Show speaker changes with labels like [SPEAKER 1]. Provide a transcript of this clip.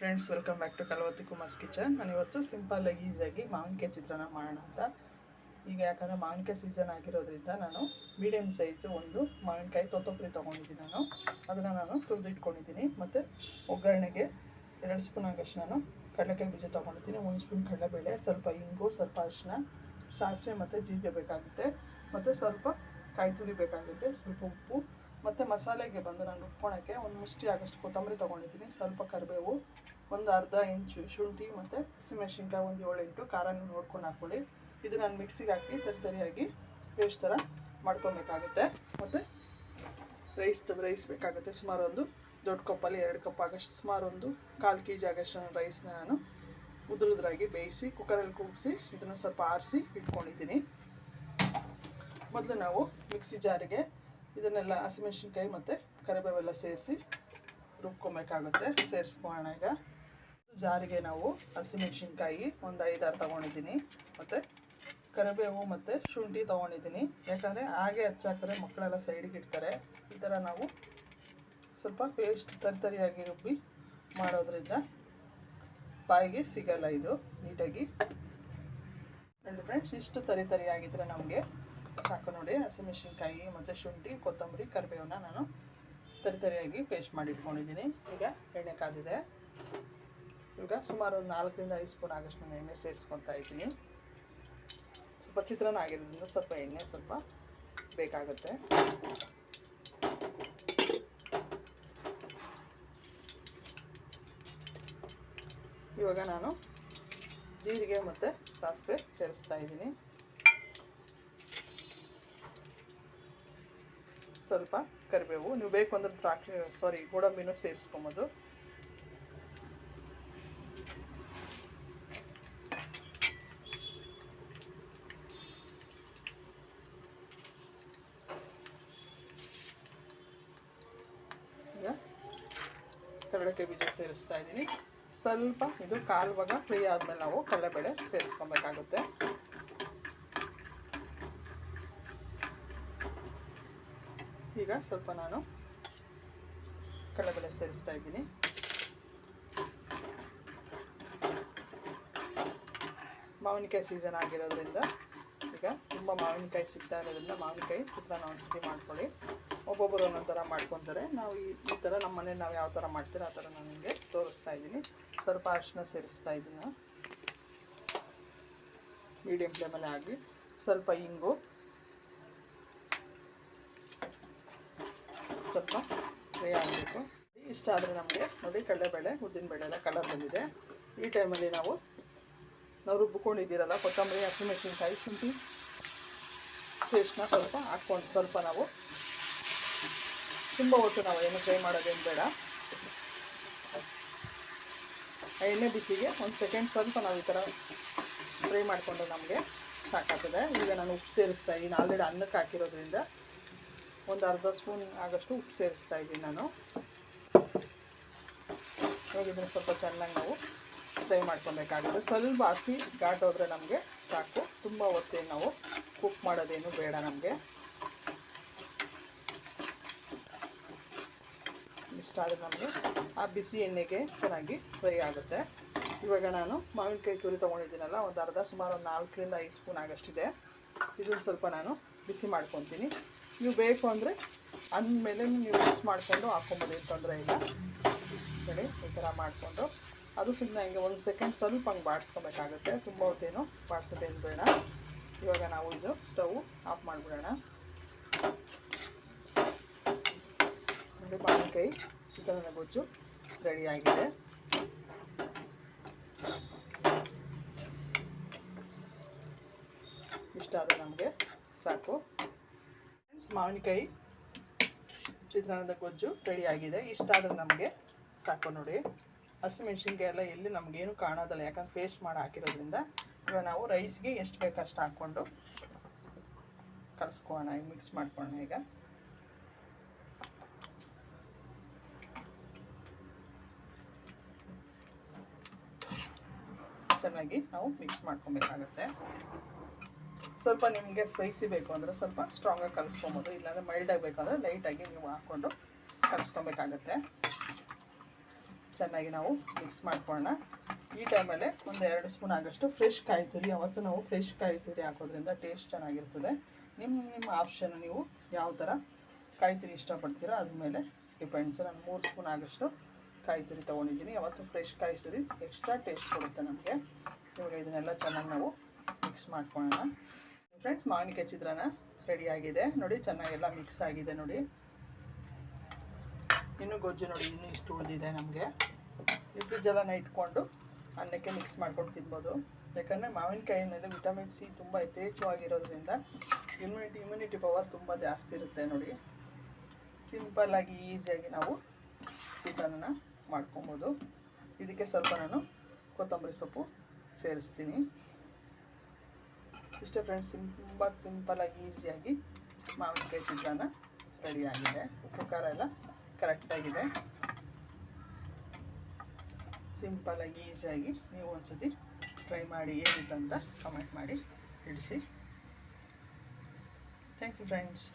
[SPEAKER 1] Friends welcome back to Kalavathi Kumar's kitchen ನಾನು ಇವತ್ತು ಸಿಂಪಲ್ಲಾಗಿ ಈಸಿಯಾಗಿ ಮಾವಿನಕಾಯಿ ಚಿತ್ರಾನ್ನ ಮಾಡೋಣ ಅಂತ. ಈಗ ಯಾಕಂದರೆ ಮಾವಿನಕಾಯಿ ಸೀಸನ್ ಆಗಿರೋದ್ರಿಂದ ನಾನು ಮೀಡಿಯಮ್ ಸೈಜು ಒಂದು ಮಾವಿನಕಾಯಿ ತೊತ್ತೊಬ್ಬರಿ ತೊಗೊಂಡಿದ್ದೀನಿ ನಾನು. ಅದನ್ನು ನಾನು ತುರಿದಿಟ್ಕೊಂಡಿದ್ದೀನಿ. ಮತ್ತು ಒಗ್ಗರಣೆಗೆ ಎರಡು ಸ್ಪೂನ್ ಆಗಷ್ಟು ನಾನು ಕಡಲೆಕಾಯಿ ಬೀಜ ತೊಗೊಂಡಿದ್ದೀನಿ. ಒಂದು ಸ್ಪೂನ್ ಕಡಲೆಬೇಳೆ, ಸ್ವಲ್ಪ ಇಂಗು, ಸ್ವಲ್ಪ ಅರಿಶಿನ ಸಾಸಿವೆ ಮತ್ತು ಜೀರಿಗೆ ಬೇಕಾಗುತ್ತೆ. ಮತ್ತು ಸ್ವಲ್ಪ ಕಾಯಿ ತುರಿ ಬೇಕಾಗುತ್ತೆ. ಸ್ವಲ್ಪ ಉಪ್ಪು ಮತ್ತು ಮಸಾಲೆಗೆ ಬಂದು ನಾನು ರುಬ್ಕೊಳಕ್ಕೆ ಒಂದು ಮುಷ್ಟಿ ಆಗೋಷ್ಟು ಕೊತ್ತಂಬರಿ ತೊಗೊಂಡಿದ್ದೀನಿ. ಸ್ವಲ್ಪ ಕರಿಬೇವು, ಒಂದು ಅರ್ಧ ಇಂಚು ಶುಂಠಿ ಮತ್ತು ಹಸಿಮೆಣಸಿನ್ಕಾಯಿ ಒಂದು ಏಳು ಎಂಟು ಖಾರ ನೋಡ್ಕೊಂಡು ಹಾಕ್ಕೊಳ್ಳಿ. ಇದು ನಾನು ಮಿಕ್ಸಿಗೆ ಹಾಕಿ ತರಿತರಿಯಾಗಿ ಪೇಸ್ಟ್ ಥರ ಮಾಡ್ಕೊಬೇಕಾಗುತ್ತೆ ಮತ್ತು ರೈಸ್ ರೈಸ್ ಬೇಕಾಗುತ್ತೆ. ಸುಮಾರು ಒಂದು ದೊಡ್ಡ ಕಪ್ಪಲ್ಲಿ ಎರಡು ಕಪ್ ಆಗೋಷ್ಟು, ಸುಮಾರು ಒಂದು ಕಾಲು ಕೆ ಜಿ ಆಗೋಷ್ಟು ರೈಸ್ನ ನಾನು ಉದುರುದ್ರಾಗಿ ಬೇಯಿಸಿ ಕುಕ್ಕರಲ್ಲಿ ಕೂಗಿಸಿ, ಇದನ್ನು ಸ್ವಲ್ಪ ಆರಿಸಿ ಇಟ್ಕೊಂಡಿದ್ದೀನಿ. ಮೊದಲು ನಾವು ಮಿಕ್ಸಿ ಜಾರಿಗೆ ಇದನ್ನೆಲ್ಲ ಹಸಿಮೆಣ್ಸಿನ್ಕಾಯಿ ಮತ್ತು ಕರಿಬೇವೆಲ್ಲ ಸೇರಿಸಿ ರುಬ್ಕೊಬೇಕಾಗುತ್ತೆ. ಸೇರಿಸ್ಕೊಳ್ಳೋಣ ಈಗ. ಜಾರಿಗೆ ನಾವು ಹಸಿಮೆಣ್ಸಿನ್ಕಾಯಿ ಒಂದು ಐದಾರು ತೊಗೊಂಡಿದ್ದೀನಿ. ಮತ್ತು ಕರಿಬೇವು ಮತ್ತು ಶುಂಠಿ ತೊಗೊಂಡಿದ್ದೀನಿ. ಯಾಕಂದರೆ ಹಾಗೆ ಹಚ್ಚಾಕಿದ್ರೆ ಮಕ್ಕಳೆಲ್ಲ ಸೈಡಿಗೆ ಇಡ್ತಾರೆ. ಈ ಥರ ನಾವು ಸ್ವಲ್ಪ ಪೇಸ್ಟ್ ತರಿತರಿಯಾಗಿ ರುಬ್ಬಿ ಮಾಡೋದ್ರಿಂದ ಬಾಯಿಗೆ ಸಿಗಲ್ಲ ಇದು ನೀಟಾಗಿ. ಫ್ರೆಂಡ್ಸ್ ಇಷ್ಟು ತರಿ ತರಿಯಾಗಿದ್ದರೆ ನಮಗೆ ಸಾಕು ನೋಡಿ ಹಸಿಮೆಣಸಿನ್ಕಾಯಿ ಮತ್ತು ಶುಂಠಿ ಕೊತ್ತಂಬರಿ, ಕರಿಬೇವನ್ನ ನಾನು ತರಿ ತರಿಯಾಗಿ ಪೇಸ್ಟ್ ಮಾಡಿ ಇಟ್ಕೊಂಡಿದ್ದೀನಿ. ಈಗ ಎಣ್ಣೆ ಕಾದಿದೆ. ಈಗ ಸುಮಾರು ಒಂದು ನಾಲ್ಕರಿಂದ ಐದು ಸ್ಪೂನ್ ಆಗಷ್ಟು ನಾನು ಎಣ್ಣೆ ಸೇರಿಸ್ಕೊತಾ ಇದ್ದೀನಿ. ಸ್ವಲ್ಪ ಚಿತ್ರಾನ್ನ ಆಗಿರೋದ್ರಿಂದ ಸ್ವಲ್ಪ ಎಣ್ಣೆ ಸ್ವಲ್ಪ ಬೇಕಾಗುತ್ತೆ. ಇವಾಗ ನಾನು ಜೀರಿಗೆ ಮತ್ತು ಸಾಸಿವೆ ಸೇರಿಸ್ತಾ ಇದ್ದೀನಿ. ಸ್ವಲ್ಪ ಕರಿಬೇವು. ನೀವು ಬೇಕು ಅಂದ್ರೆ ದ್ರಾಕ್ಷಿ ಸಾರಿ ಗೋಡಂಬಿನೂ ಸೇರಿಸ್ಕೊಬೋದು. ಈಗ ಕಡಲೆಕಾಯಿ ಬೀಜ ಸೇರಿಸ್ತಾ ಇದ್ದೀನಿ. ಸ್ವಲ್ಪ ಇದು ಕಾಲುವಾಗ ಫ್ರೈ ಆದಮೇಲೆ ನಾವು ಕಡಲೆಬೇಳೆ ಸೇರಿಸ್ಕೊಬೇಕಾಗುತ್ತೆ. ಈಗ ಸ್ವಲ್ಪ ನಾನು ಕಡಲೆಬೇಳೆ ಸೇರಿಸ್ತಾ ಇದ್ದೀನಿ. ಮಾವಿನಕಾಯಿ ಸೀಸನ್ ಆಗಿರೋದ್ರಿಂದ ಈಗ ತುಂಬ ಮಾವಿನಕಾಯಿ ಸಿಗ್ತಾ ಇರೋದ್ರಿಂದ ಮಾವಿನಕಾಯಿ ಚಿತ್ರಾನ್ನ ಒಂದ್ಸತಿ ಮಾಡ್ಕೊಳ್ಳಿ. ಒಬ್ಬೊಬ್ಬರು ಒಂದೊಂದು ಥರ ಮಾಡ್ಕೊತಾರೆ. ನಾವು ಈ ಈ ಥರ ನಮ್ಮ ಮನೇಲಿ ನಾವು ಯಾವ ಥರ ಮಾಡ್ತೀರ ಆ ಥರ ನಾನು ನಿಮಗೆ ತೋರಿಸ್ತಾ ಇದ್ದೀನಿ. ಸ್ವಲ್ಪ ಅರಿಶಿನ ಸೇರಿಸ್ತಾ ಇದ್ದೀನಿ ಮೀಡಿಯಮ್ ಫ್ಲೇಮಲ್ಲಿ ಆಗಿ ಸ್ವಲ್ಪ ಇಂಗು. ಸ್ವಲ್ಪ ಫ್ರೈ ಆಗಬೇಕು. ಇಷ್ಟ ಆದರೆ ನಮಗೆ ನೋಡಿ ಕಡಲೆಬೇಳೆ ಉದ್ದಿನಬೇಳೆ ಎಲ್ಲ ಕಲರ್ ಬಂದಿದೆ. ಈ ಟೈಮಲ್ಲಿ ನಾವು ನಾವು ರುಬ್ಬಿಕೊಂಡಿದ್ದೀರಲ್ಲ ಕೊತ್ತಂಬರಿ, ಹಸಿಮೆಣಸಿನ್ಕಾಯಿ, ಶುಂಠಿ ಪೇಸ್ಟ್ನ ಸ್ವಲ್ಪ ಹಾಕ್ಕೊಂಡು ಸ್ವಲ್ಪ ನಾವು ತುಂಬ ಹೊತ್ತು ನಾವು ಏನು ಫ್ರೈ ಮಾಡೋದೇನು ಬೇಡ. ಎಣ್ಣೆ ಬಿಸಿಗೆ ಒಂದು ಸೆಕೆಂಡ್ ಸ್ವಲ್ಪ ನಾವು ಈ ಥರ ಫ್ರೈ ಮಾಡಿಕೊಂಡು ನಮಗೆ ಸಾಕಾಗ್ತದೆ. ಈಗ ನಾನು ಉಪ್ಪು ಸೇರಿಸ್ತಾ ಇದ್ದೀನಿ ಆಲ್ರೆಡಿ ಅನ್ನಕ್ಕೆ ಹಾಕಿರೋದ್ರಿಂದ ಒಂದು ಅರ್ಧ ಸ್ಪೂನ್ ಆಗಷ್ಟು ಉಪ್ಪು ಸೇರಿಸ್ತಾ ಇದ್ದೀನಿ ನಾನು. ಹೇಗಿದ್ರೆ ಸ್ವಲ್ಪ ಚೆನ್ನಾಗಿ ನಾವು ಫ್ರೈ ಮಾಡ್ಕೊಬೇಕಾಗುತ್ತೆ ಸ್ವಲ್ಪ ಹಸಿ ಘಾಟ್ ಹೋದರೆ ನಮಗೆ ಸಾಕು. ತುಂಬ ಹೊತ್ತೇನು ನಾವು ಕುಕ್ ಮಾಡೋದೇನು ಬೇಡ ನಮಗೆ. ಇಷ್ಟ ಆದರೆ ನಮಗೆ ಆ ಬಿಸಿ ಎಣ್ಣೆಗೆ ಚೆನ್ನಾಗಿ ಫ್ರೈ ಆಗುತ್ತೆ. ಇವಾಗ ನಾನು ಮಾವಿನಕಾಯಿ ತುರಿ ತೊಗೊಂಡಿದ್ದೀನಲ್ಲ, ಒಂದು ಅರ್ಧ, ಸುಮಾರು ಒಂದು ನಾಲ್ಕರಿಂದ ಐದು ಸ್ಪೂನ್ ಆಗಷ್ಟಿದೆ. ಇದನ್ನು ಸ್ವಲ್ಪ ನಾನು ಬಿಸಿ ಮಾಡ್ಕೊತೀನಿ. ನೀವು ಬೇಕು ಅಂದರೆ ಅಂದಮೇಲೆ ನೀವು ಮಿಕ್ಸ್ ಮಾಡಿಕೊಂಡು ಹಾಕ್ಕೊಂಬೋದು ಏನು ತೊಂದರೆ ಇಲ್ಲ. ಹೇಳಿ ಈ ಥರ ಮಾಡಿಕೊಂಡು. ಅದು ಸುಮ್ಮನೆ ಹಿಂಗೆ ಒಂದು ಸೆಕೆಂಡ್ ಸ್ವಲ್ಪ ಹಂಗೆ ಬಾಡಿಸ್ಕೊಬೇಕಾಗುತ್ತೆ. ತುಂಬ ಹೊತ್ತೇನು ಬಾಡಿಸೋದೇನು ಬೇಡ. ಇವಾಗ ನಾವು ಇದು ಸ್ಟವ್ ಆಫ್ ಮಾಡಿಬಿಡೋಣ. ನೋಡಿ ಮಾವಿನಕಾಯಿ ಚಿತ್ರಾನ್ನ ಗೊಜ್ಜು ರೆಡಿಯಾಗಿದೆ ಇಷ್ಟ ಆದರೆ ನಮಗೆ ಸಾಕು. ಮಾವಿನಕಾಯಿ ಚಿತ್ರಾನ್ನದ ಗೊಜ್ಜು ರೆಡಿ ಆಗಿದೆ. ಇಷ್ಟ ಆದರೆ ನಮಗೆ ಸಾಕು ನೋಡಿ. ಹಸಿಮೆಣ್ಸಿನ್ಕಾಯಿ ಎಲ್ಲ ಎಲ್ಲಿ ನಮಗೇನು ಕಾಣೋದಲ್ಲ. ಯಾಕಂದ್ರೆ ಪೇಸ್ಟ್ ಮಾಡಿ ಹಾಕಿರೋದ್ರಿಂದ ಇವಾಗ ನಾವು ರೈಸ್ಗೆ ಎಷ್ಟು ಬೇಕು ಅಷ್ಟು ಹಾಕ್ಕೊಂಡು ಕಲಿಸ್ಕೋಣ ಈಗ ಮಿಕ್ಸ್ ಮಾಡ್ಕೊಳ್ಳೋಣ ಈಗ. ಚೆನ್ನಾಗಿ ನಾವು ಮಿಕ್ಸ್ ಮಾಡ್ಕೊಬೇಕಾಗತ್ತೆ. ಸ್ವಲ್ಪ ನಿಮಗೆ ಸ್ಪೈಸಿ ಬೇಕು ಅಂದರೆ ಸ್ವಲ್ಪ ಸ್ಟ್ರಾಂಗಾಗಿ ಕಲಿಸ್ಕೊಬೋದು, ಇಲ್ಲಾಂದರೆ ಮೈಲ್ಡ್ ಆಗಬೇಕಂದ್ರೆ ಲೈಟಾಗಿ ನೀವು ಹಾಕ್ಕೊಂಡು ಕಲಿಸ್ಕೊಬೇಕಾಗತ್ತೆ. ಚೆನ್ನಾಗಿ ನಾವು ಮಿಕ್ಸ್ ಮಾಡ್ಕೊಳ್ಳೋಣ. ಈ ಟೈಮಲ್ಲಿ ಒಂದು ಎರಡು ಸ್ಪೂನ್ ಆಗೋಷ್ಟು ಫ್ರೆಶ್ ಕಾಯಿ ತುರಿ, ಅವತ್ತು ನಾವು ಫ್ರೆಶ್ ಕಾಯಿ ತುರಿ ಹಾಕೋದ್ರಿಂದ ಟೇಸ್ಟ್ ಚೆನ್ನಾಗಿರ್ತದೆ. ನಿಮ್ಮ ನಿಮ್ಮ ಆಪ್ಷನ್ ನೀವು ಯಾವ ಥರ ಕಾಯಿ ತುರಿ ಇಷ್ಟಪಡ್ತೀರೋ ಅದ್ರ ಮೇಲೆ ಡಿಪೆಂಡ್ಸ್ ನಾನು ಮೂರು ಸ್ಪೂನ್ ಆಗೋಷ್ಟು ಕಾಯಿ ತುರಿ ತೊಗೊಂಡಿದ್ದೀನಿ. ಅವತ್ತು ಫ್ರೆಶ್ ಕಾಯಿ ತುರಿ ಎಕ್ಸ್ಟ್ರಾ ಟೇಸ್ಟ್ ಕೊಡುತ್ತೆ ನಮಗೆ. ಇವಾಗ ಇದನ್ನೆಲ್ಲ ಚೆನ್ನಾಗಿ ನಾವು ಮಿಕ್ಸ್ ಮಾಡ್ಕೊಳ್ಳೋಣ. ಫ್ರೆಂಡ್ಸ್ ಮಾವಿನಕಾಯಿ ಚಿತ್ರಾನ್ನ ರೆಡಿಯಾಗಿದೆ ನೋಡಿ, ಚೆನ್ನಾಗೆಲ್ಲ ಮಿಕ್ಸ್ ಆಗಿದೆ ನೋಡಿ. ಇನ್ನೂ ಗೊಜ್ಜು ನೋಡಿ, ಇನ್ನೂ ಇಷ್ಟು ಉಳಿದಿದೆ ನಮಗೆ. ಈ ಫ್ರಿಜ್ಜೆಲ್ಲ ಇಟ್ಕೊಂಡು ಅನ್ನಕ್ಕೆ ಮಿಕ್ಸ್ ಮಾಡ್ಕೊಂಡು ತಿನ್ಬೋದು. ಯಾಕಂದರೆ ಮಾವಿನಕಾಯಿನಲ್ಲಿ ವಿಟಮಿನ್ ಸಿ ತುಂಬ ಯಥೇಚ್ಛವಾಗಿರೋದ್ರಿಂದ ಇಮ್ಯುನಿಟಿ ಇಮ್ಯುನಿಟಿ ಪವರ್ ತುಂಬ ಜಾಸ್ತಿ ಇರುತ್ತೆ ನೋಡಿ. ಸಿಂಪಲ್ಲಾಗಿ ಈಸಿಯಾಗಿ ನಾವು ಚಿತ್ರಾನ್ನ ಮಾಡ್ಕೊಬೋದು. ಇದಕ್ಕೆ ಸ್ವಲ್ಪ ನಾನು ಕೊತ್ತಂಬರಿ ಸೊಪ್ಪು ಸೇರಿಸ್ತೀನಿ. ಇಷ್ಟೇ ಫ್ರೆಂಡ್ಸ್ ತುಂಬ ಸಿಂಪಲಾಗಿ ಈಸಿಯಾಗಿ ಮಾವಿನಕಾಯಿ ಚಿತ್ರಾನ್ನ ರೆಡಿಯಾಗಿದೆ ಉಪ್ಪು, ಖಾರ ಎಲ್ಲ ಕರೆಕ್ಟಾಗಿದೆ ಸಿಂಪಲಾಗಿ ಈಸಿಯಾಗಿ ನೀವು ಒಂದ್ಸತಿ ಟ್ರೈ ಮಾಡಿ, ಏನಿತ್ತು ಅಂತ ಕಮೆಂಟ್ ಮಾಡಿ ತಿಳಿಸಿ. Thank you friends